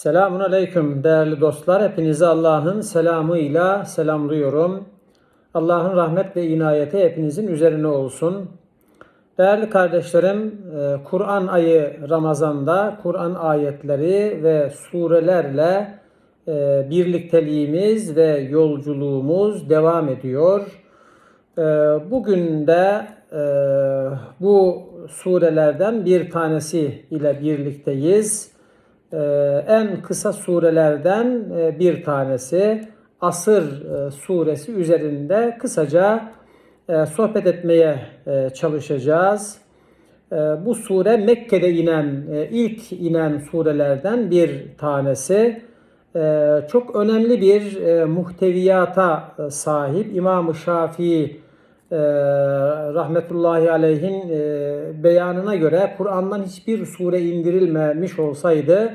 Selamun Aleyküm değerli dostlar. Hepinizi Allah'ın selamıyla selamlıyorum. Allah'ın rahmet ve inayeti hepinizin üzerine olsun. Değerli kardeşlerim, e, Kur'an ayı Ramazan'da Kur'an ayetleri ve surelerle e, birlikteliğimiz ve yolculuğumuz devam ediyor. E, Bugün de bu surelerden bir tanesi ile birlikteyiz. Ee, en kısa surelerden e, bir tanesi Asır e, suresi üzerinde kısaca e, sohbet etmeye çalışacağız. Bu sure Mekke'de inen, ilk inen surelerden bir tanesi. Çok önemli bir muhteviyata sahip İmam-ı Şafii e, rahmetullahi aleyhin e, beyanına göre Kur'an'dan hiçbir sure indirilmemiş olsaydı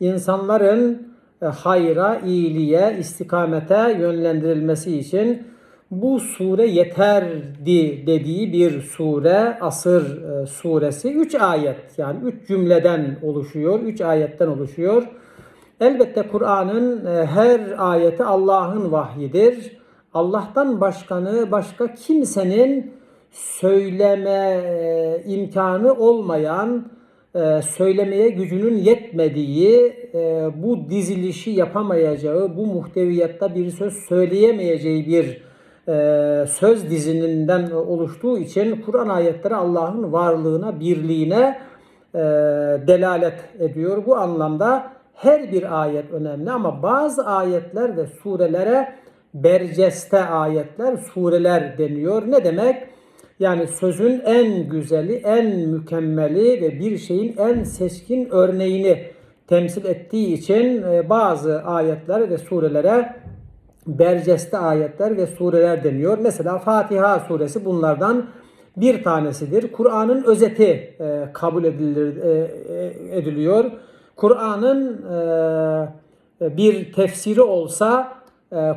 insanların e, hayra, iyiliğe, istikamete yönlendirilmesi için bu sure yeterdi dediği bir sure Asır e, suresi. Üç ayet yani üç cümleden oluşuyor, üç ayetten oluşuyor. Elbette Kur'an'ın e, her ayeti Allah'ın vahyidir. Allah'tan başkanı başka kimsenin söyleme e, imkanı olmayan, e, söylemeye gücünün yetmediği, e, bu dizilişi yapamayacağı, bu muhteviyatta bir söz söyleyemeyeceği bir söz dizininden oluştuğu için Kur'an ayetleri Allah'ın varlığına, birliğine delalet ediyor. Bu anlamda her bir ayet önemli ama bazı ayetler ve surelere berceste ayetler, sureler deniyor. Ne demek? Yani sözün en güzeli, en mükemmeli ve bir şeyin en seçkin örneğini temsil ettiği için e, bazı ayetler ve surelere berceste ayetler ve sureler deniyor. Mesela Fatiha suresi bunlardan bir tanesidir. Kur'an'ın özeti e, kabul edilir, e, ediliyor. Kur'an'ın bir tefsiri olsa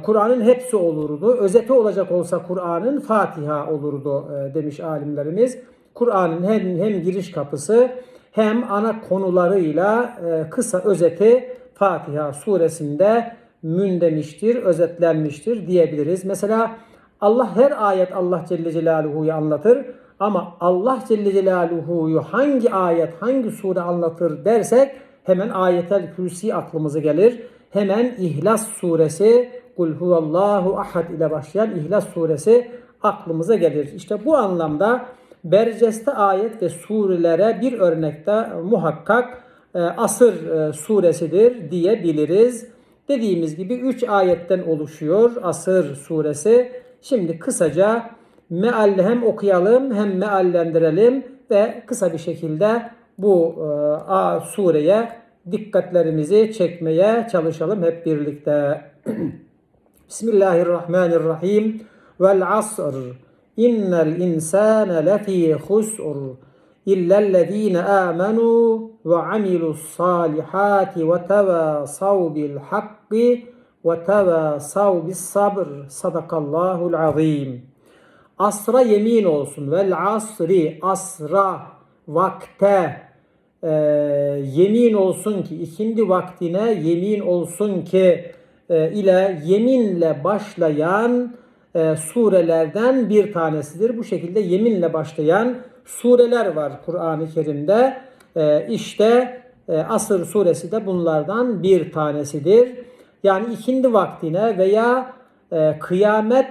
Kur'an'ın hepsi olurdu. Özeti olacak olsa Kur'an'ın Fatiha olurdu e, demiş alimlerimiz. Kur'an'ın hem, hem giriş kapısı hem ana konularıyla e, kısa özeti Fatiha suresinde mündemiştir, özetlenmiştir diyebiliriz. Mesela Allah her ayet Allah Celle Celaluhu'yu anlatır ama Allah Celle Celaluhu'yu hangi ayet, hangi sure anlatır dersek hemen ayetel kürsi aklımıza gelir. Hemen İhlas suresi Kul huvallahu ahad ile başlayan İhlas suresi aklımıza gelir. İşte bu anlamda Berceste ayet ve surelere bir örnekte muhakkak e, Asır e, suresidir diyebiliriz. Dediğimiz gibi 3 ayetten oluşuyor Asır suresi. Şimdi kısaca meal hem okuyalım hem meallendirelim ve kısa bir şekilde bu e, a sureye dikkatlerimizi çekmeye çalışalım hep birlikte. Bismillahirrahmanirrahim. Vel asr. İnnel insane lefî husr. İllellezîne âmenû ve amilus salihati ve tevâsav bil hakki ve tevâsav bis sabr. Sadakallahul azim. Asra yemin olsun. Vel asri asra vakte e, yemin olsun ki ikindi vaktine yemin olsun ki e, ile yeminle başlayan e, surelerden bir tanesidir. Bu şekilde yeminle başlayan sureler var Kur'an-ı Kerim'de. E, işte Asır suresi de bunlardan bir tanesidir. Yani ikindi vaktine veya kıyamet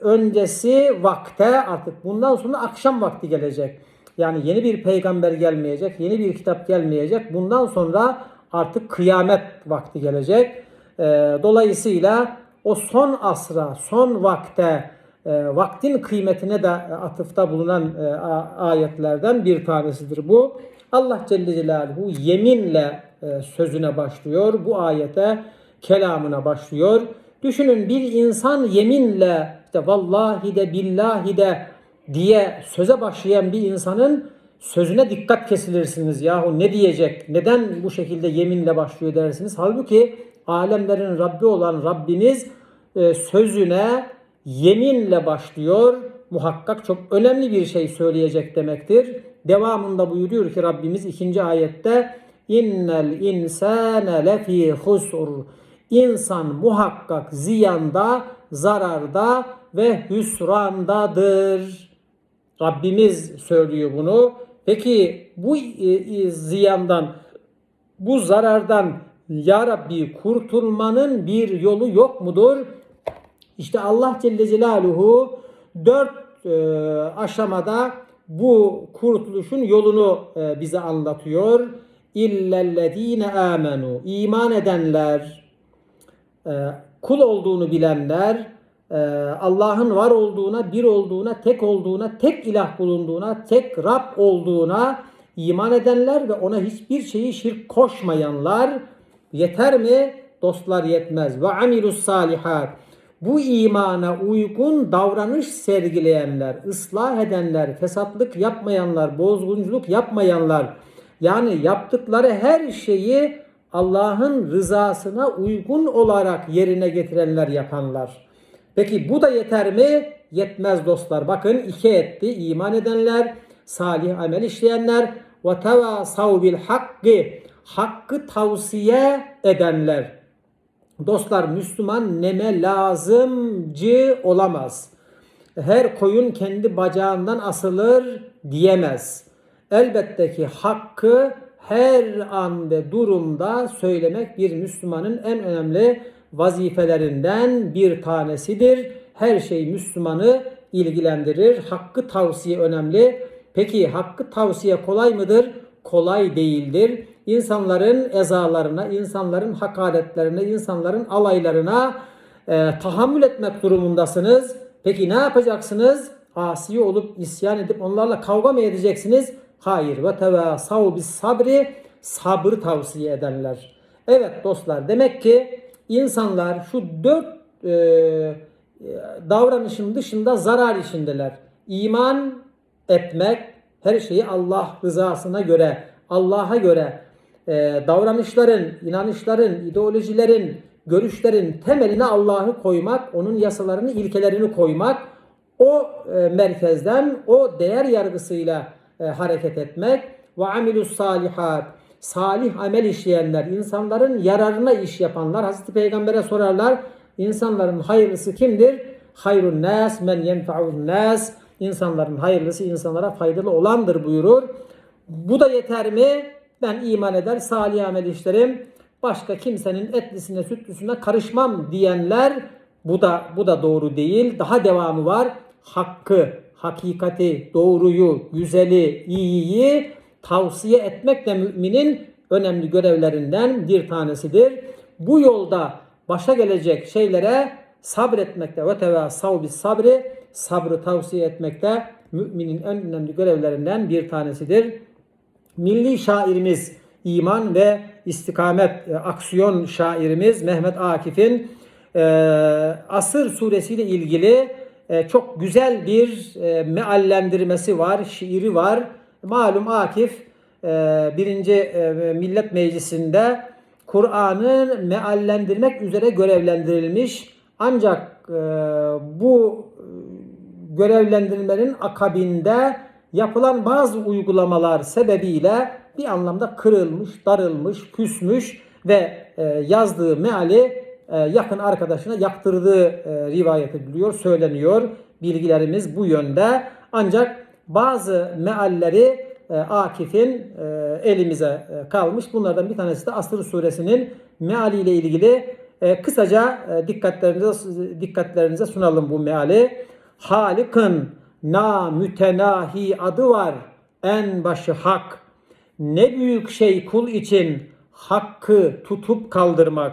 öncesi vakte artık bundan sonra akşam vakti gelecek. Yani yeni bir peygamber gelmeyecek, yeni bir kitap gelmeyecek. Bundan sonra artık kıyamet vakti gelecek. E, dolayısıyla o son asra, son vakte, e, vaktin kıymetine de atıfta bulunan e, ayetlerden bir tanesidir bu. Allah Celle Celaluhu yeminle e, sözüne başlıyor. Bu ayete kelamına başlıyor. Düşünün bir insan yeminle işte vallahi de billahi de diye söze başlayan bir insanın sözüne dikkat kesilirsiniz. Yahu ne diyecek? Neden bu şekilde yeminle başlıyor dersiniz? Halbuki alemlerin Rabbi olan Rabbimiz e, sözüne yeminle başlıyor. Muhakkak çok önemli bir şey söyleyecek demektir. Devamında buyuruyor ki Rabbimiz ikinci ayette innel insane lefi husr. İnsan muhakkak ziyanda, zararda ve hüsrandadır. Rabbimiz söylüyor bunu. Peki bu e, e, ziyandan, bu zarardan ya Rabbi kurtulmanın bir yolu yok mudur? İşte Allah Celle Celaluhu dört e, aşamada bu kurtuluşun yolunu e, bize anlatıyor. İllellezine amenu iman edenler, e, kul olduğunu bilenler, e, Allah'ın var olduğuna, bir olduğuna, tek olduğuna, tek ilah bulunduğuna, tek Rab olduğuna iman edenler ve ona hiçbir şeyi şirk koşmayanlar yeter mi? Dostlar yetmez. Ve amilus salihat. Bu imana uygun davranış sergileyenler, ıslah edenler, fesatlık yapmayanlar, bozgunculuk yapmayanlar, yani yaptıkları her şeyi Allah'ın rızasına uygun olarak yerine getirenler yapanlar. Peki bu da yeter mi? Yetmez dostlar. Bakın iki etti. iman edenler, salih amel işleyenler ve tevasav bil hakkı hakkı tavsiye edenler. Dostlar Müslüman neme lazımcı olamaz. Her koyun kendi bacağından asılır diyemez. Elbette ki hakkı her an ve durumda söylemek bir Müslümanın en önemli vazifelerinden bir tanesidir. Her şey Müslümanı ilgilendirir. Hakkı tavsiye önemli. Peki hakkı tavsiye kolay mıdır? Kolay değildir. İnsanların ezalarına, insanların hakaretlerine, insanların alaylarına e, tahammül etmek durumundasınız. Peki ne yapacaksınız? Asi olup isyan edip onlarla kavga mı edeceksiniz? Hayır. Ve tevasav bis sabri sabır tavsiye edenler. Evet dostlar demek ki insanlar şu dört e, davranışın dışında zarar içindeler. İman etmek, her şeyi Allah rızasına göre, Allah'a göre e, davranışların, inanışların, ideolojilerin, görüşlerin temeline Allah'ı koymak, onun yasalarını, ilkelerini koymak, o e, merkezden, o değer yargısıyla e, hareket etmek ve amilus salihat salih amel işleyenler, insanların yararına iş yapanlar Hazreti Peygamber'e sorarlar. İnsanların hayırlısı kimdir? Hayrun nas men yenfa'un nas. İnsanların hayırlısı insanlara faydalı olandır buyurur. Bu da yeter mi? Ben iman eder, salih amel işlerim. Başka kimsenin etlisine, sütlüsüne karışmam diyenler bu da bu da doğru değil. Daha devamı var. Hakkı, hakikati, doğruyu, güzeli, iyiyi tavsiye etmek de müminin önemli görevlerinden bir tanesidir. Bu yolda başa gelecek şeylere sabretmekte ve tevasav bis sabri sabrı tavsiye etmekte müminin en önemli görevlerinden bir tanesidir. Milli şairimiz iman ve istikamet e, aksiyon şairimiz Mehmet Akif'in e, Asır suresiyle ilgili e, çok güzel bir e, meallendirmesi var, şiiri var. Malum Akif e, birinci e, Millet Meclisi'nde Kur'an'ı meallendirmek üzere görevlendirilmiş. Ancak e, bu görevlendirilmenin akabinde yapılan bazı uygulamalar sebebiyle bir anlamda kırılmış, darılmış, küsmüş ve yazdığı meali yakın arkadaşına yaktırdığı rivayet ediliyor, söyleniyor. Bilgilerimiz bu yönde. Ancak bazı mealleri e, Akif'in e, elimize e, kalmış. Bunlardan bir tanesi de Asır suresinin meali ile ilgili e, kısaca e, dikkatlerinize dikkatlerinize sunalım bu meali. Halik'ın na mütenahi adı var. En başı hak. Ne büyük şey kul için hakkı tutup kaldırmak.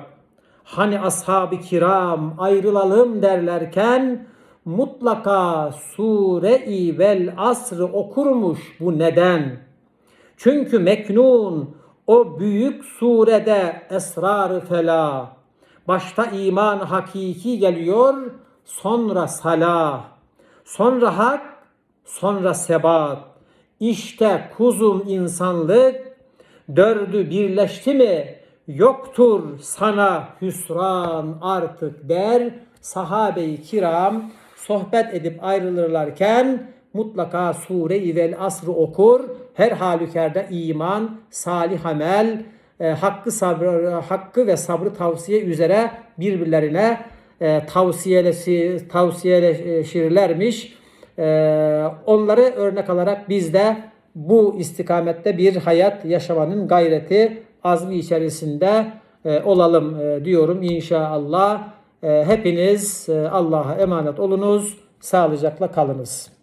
Hani ashab-ı kiram ayrılalım derlerken mutlaka sure-i vel asrı okurmuş bu neden? Çünkü meknun o büyük surede esrarı fela. Başta iman hakiki geliyor, sonra salah, sonra hak, sonra sebat. İşte kuzum insanlık, dördü birleşti mi yoktur sana hüsran artık der sahabe-i kiram sohbet edip ayrılırlarken mutlaka sure-i vel asrı okur her halükarda iman, salih amel, e, hakkı sabrı, hakkı ve sabrı tavsiye üzere birbirlerine e, tavsiyelesi tavsiyeleşirlermiş. E, onları örnek alarak biz de bu istikamette bir hayat yaşamanın gayreti azmi içerisinde e, olalım e, diyorum inşallah. E, hepiniz e, Allah'a emanet olunuz. Sağlıcakla kalınız.